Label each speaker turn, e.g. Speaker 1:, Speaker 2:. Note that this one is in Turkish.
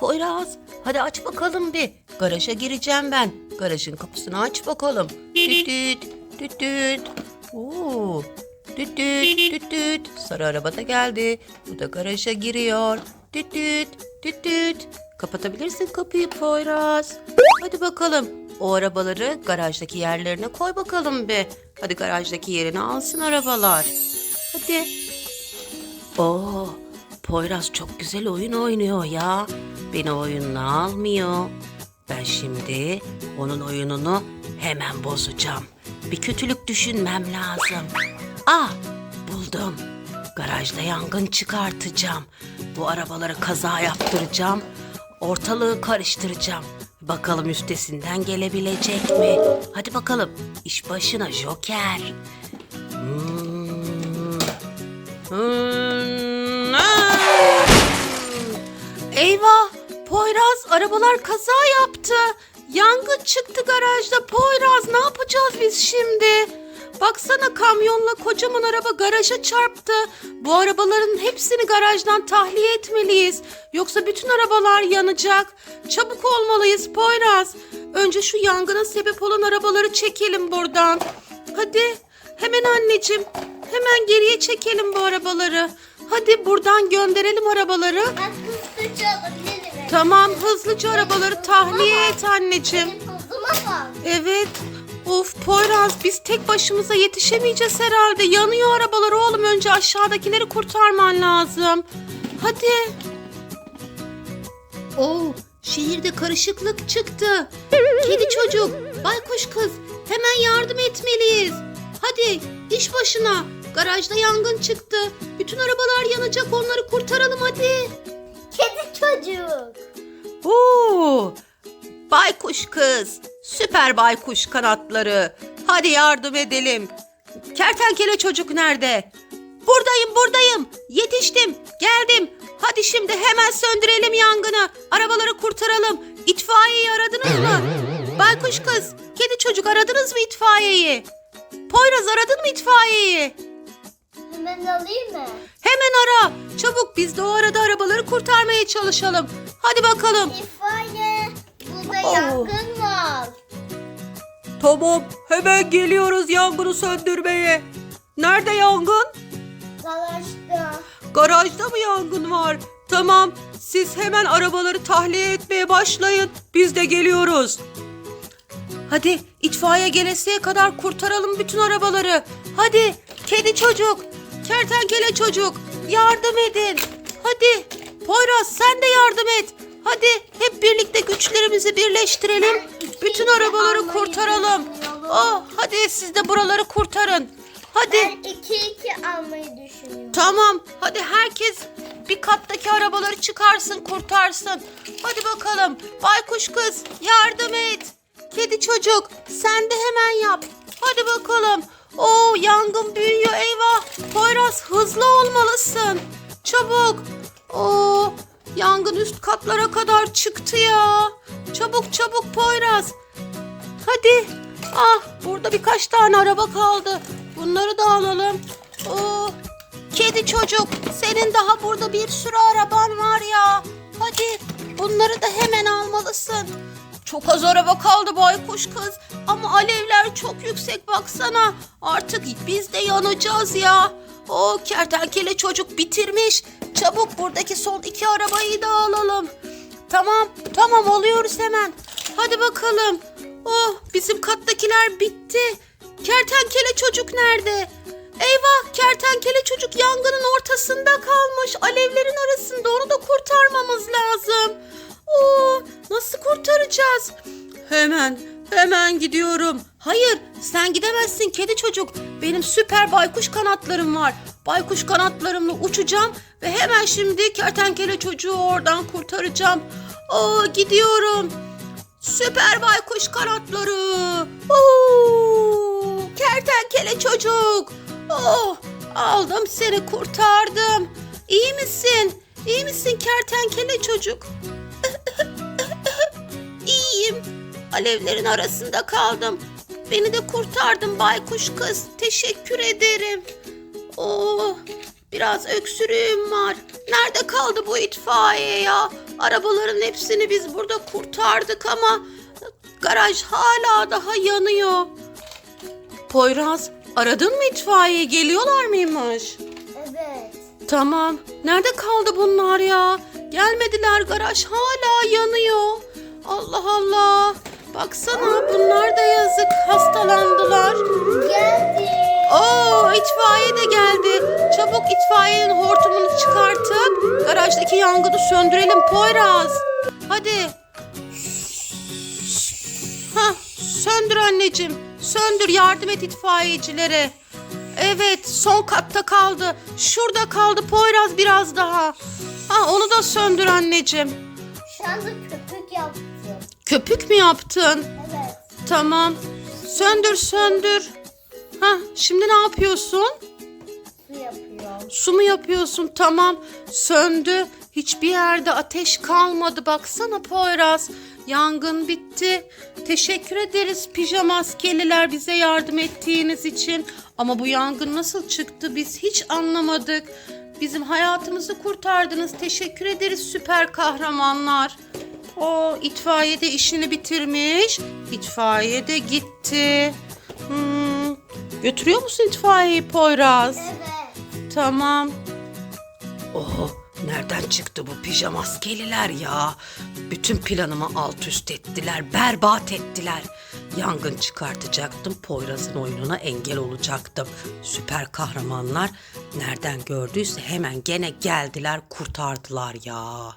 Speaker 1: Poyraz hadi aç bakalım bir. Garaja gireceğim ben. Garajın kapısını aç bakalım. Düt düt düt düt. Oo. Düt düt düt düt. Sarı araba da geldi. Bu da garaja giriyor. Düt düt düt düt. Kapatabilirsin kapıyı Poyraz. Hadi bakalım. O arabaları garajdaki yerlerine koy bakalım bir. Hadi garajdaki yerini alsın arabalar. Hadi. Oo, Poyraz çok güzel oyun oynuyor ya. Beni oyununa almıyor. Ben şimdi onun oyununu hemen bozacağım. Bir kötülük düşünmem lazım. Ah, buldum. Garajda yangın çıkartacağım. Bu arabalara kaza yaptıracağım. Ortalığı karıştıracağım. Bakalım üstesinden gelebilecek mi? Hadi bakalım. İş başına Joker. Hmm. Hmm! Eyvah! Poyraz arabalar kaza yaptı. Yangın çıktı garajda. Poyraz ne yapacağız biz şimdi? Baksana kamyonla kocaman araba garaja çarptı. Bu arabaların hepsini garajdan tahliye etmeliyiz. Yoksa bütün arabalar yanacak. Çabuk olmalıyız Poyraz. Önce şu yangına sebep olan arabaları çekelim buradan. Hadi hemen anneciğim. Hemen geriye çekelim bu arabaları. Hadi buradan gönderelim arabaları.
Speaker 2: Ben hızlıca alabilirim.
Speaker 1: Tamam hızlıca arabaları tahliye et anneciğim.
Speaker 2: Benim hızıma bak.
Speaker 1: Evet. Of Poyraz biz tek başımıza yetişemeyeceğiz herhalde. Yanıyor arabalar oğlum. Önce aşağıdakileri kurtarman lazım. Hadi. Oo, şehirde karışıklık çıktı. Kedi çocuk, baykuş kız hemen yardım etmeliyiz. Hadi iş başına. Garajda yangın çıktı. Bütün arabalar yanacak onları kurtaralım hadi.
Speaker 2: Çocuk.
Speaker 1: Oo! Baykuş kız, süper baykuş kanatları. Hadi yardım edelim. Kertenkele çocuk nerede? Buradayım, buradayım. Yetiştim, geldim. Hadi şimdi hemen söndürelim yangını. Arabaları kurtaralım. İtfaiyeyi aradınız mı? Baykuş kız, kedi çocuk aradınız mı itfaiyeyi? Poyraz aradın mı itfaiyeyi?
Speaker 2: Hemen alayım mı?
Speaker 1: Hemen ara. Çabuk biz de o arada arabaları kurtarmaya çalışalım. Hadi bakalım.
Speaker 2: İtfaiye. Burada
Speaker 1: Oo.
Speaker 2: yangın var.
Speaker 1: Tamam, hemen geliyoruz yangını söndürmeye. Nerede yangın?
Speaker 2: Garajda.
Speaker 1: Garajda mı yangın var? Tamam, siz hemen arabaları tahliye etmeye başlayın. Biz de geliyoruz. Hadi itfaiye gelesiye kadar kurtaralım bütün arabaları. Hadi kedi çocuk, kertenkele çocuk yardım edin. Hadi Poyraz sen de yardım et. Hadi hep birlikte güçlerimizi birleştirelim. Bütün arabaları kurtaralım. Oh, hadi siz de buraları kurtarın. Hadi.
Speaker 2: Ben iki iki almayı düşünüyorum.
Speaker 1: Tamam. Hadi herkes bir kattaki arabaları çıkarsın, kurtarsın. Hadi bakalım. Baykuş kız yardım et. Kedi çocuk sen de hemen yap. Hadi bakalım. Oo yangın büyüyor eyvah. Poyraz hızlı olmalısın. Çabuk. Oo yangın üst katlara kadar çıktı ya. Çabuk çabuk Poyraz. Hadi. Ah burada birkaç tane araba kaldı. Bunları da alalım. Oo, kedi çocuk senin daha burada bir sürü araban var ya. Hadi bunları da hemen almalısın. Çok az araba kaldı baykuş kız. Ama alevler çok yüksek baksana. Artık biz de yanacağız ya. O kertenkele çocuk bitirmiş. Çabuk buradaki son iki arabayı da alalım. Tamam, tamam oluyoruz hemen. Hadi bakalım. Oh, bizim kattakiler bitti. Kertenkele çocuk nerede? Eyvah, kertenkele çocuk yangının ortasında kalmış. Alevlerin arasında onu kurtaracağız? Hemen, hemen gidiyorum. Hayır, sen gidemezsin kedi çocuk. Benim süper baykuş kanatlarım var. Baykuş kanatlarımla uçacağım ve hemen şimdi kertenkele çocuğu oradan kurtaracağım. Oo, gidiyorum. Süper baykuş kanatları. Oo, kertenkele çocuk. Oh, aldım seni kurtardım. İyi misin? İyi misin kertenkele çocuk? İyiyim. Alevlerin arasında kaldım. Beni de kurtardın baykuş kız. Teşekkür ederim. Oh, biraz öksürüğüm var. Nerede kaldı bu itfaiye ya? Arabaların hepsini biz burada kurtardık ama garaj hala daha yanıyor. Poyraz aradın mı itfaiye geliyorlar mıymış?
Speaker 2: Evet.
Speaker 1: Tamam. Nerede kaldı bunlar ya? Gelmediler garaj hala yanıyor. Allah Allah. Baksana bunlar da yazık hastalandılar.
Speaker 2: Geldi.
Speaker 1: Oo itfaiye de geldi. Çabuk itfaiyenin hortumunu çıkartıp garajdaki yangını söndürelim Poyraz. Hadi. Ha, söndür anneciğim. Söndür yardım et itfaiyecilere. Evet son katta kaldı. Şurada kaldı Poyraz biraz daha. Ha onu da söndür anneciğim.
Speaker 2: Şu anda köpük yaptım.
Speaker 1: Köpük mü yaptın?
Speaker 2: Evet.
Speaker 1: Tamam. Söndür söndür. Ha şimdi ne yapıyorsun?
Speaker 2: Su yapıyorum.
Speaker 1: Su mu yapıyorsun? Tamam. Söndü. Hiçbir yerde ateş kalmadı. Baksana Poyraz. Yangın bitti. Teşekkür ederiz pijama askeriler bize yardım ettiğiniz için. Ama bu yangın nasıl çıktı biz hiç anlamadık. Bizim hayatımızı kurtardınız. Teşekkür ederiz süper kahramanlar. O itfaiye de işini bitirmiş. İtfaiye de gitti. Hmm. Götürüyor musun itfaiyeyi Poyraz?
Speaker 2: Evet.
Speaker 1: Tamam. Oho, nereden çıktı bu pijamaskeliler ya? Bütün planımı alt üst ettiler, berbat ettiler. Yangın çıkartacaktım, Poyraz'ın oyununa engel olacaktım. Süper kahramanlar nereden gördüyse hemen gene geldiler, kurtardılar ya.